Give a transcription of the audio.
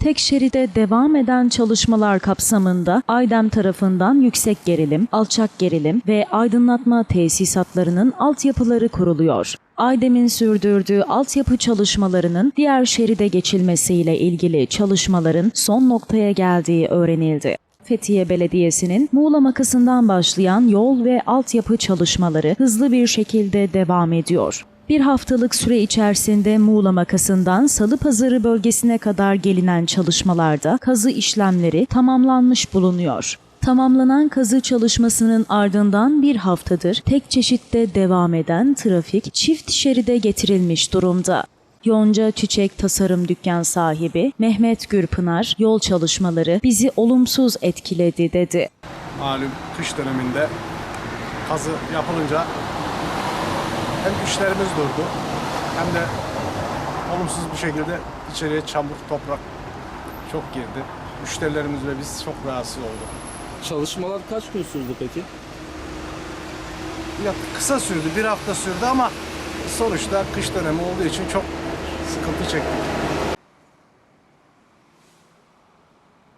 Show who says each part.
Speaker 1: Tek şeride devam eden çalışmalar kapsamında Aydem tarafından yüksek gerilim, alçak gerilim ve aydınlatma tesisatlarının altyapıları kuruluyor. Aydem'in sürdürdüğü altyapı çalışmalarının diğer şeride geçilmesiyle ilgili çalışmaların son noktaya geldiği öğrenildi. Fethiye Belediyesi'nin Muğla makasından başlayan yol ve altyapı çalışmaları hızlı bir şekilde devam ediyor. Bir haftalık süre içerisinde Muğla makasından Salıpazarı bölgesine kadar gelinen çalışmalarda kazı işlemleri tamamlanmış bulunuyor. Tamamlanan kazı çalışmasının ardından bir haftadır tek çeşitte devam eden trafik çift şeride getirilmiş durumda. Yonca Çiçek Tasarım Dükkan sahibi Mehmet Gürpınar, yol çalışmaları bizi olumsuz etkiledi dedi.
Speaker 2: malum kış döneminde kazı yapılınca hem işlerimiz durdu hem de olumsuz bir şekilde içeriye çamur, toprak çok girdi. Müşterilerimiz ve biz çok rahatsız olduk.
Speaker 3: Çalışmalar kaç gün sürdü peki?
Speaker 2: Ya kısa sürdü, bir hafta sürdü ama sonuçta kış dönemi olduğu için çok sıkıntı çektik.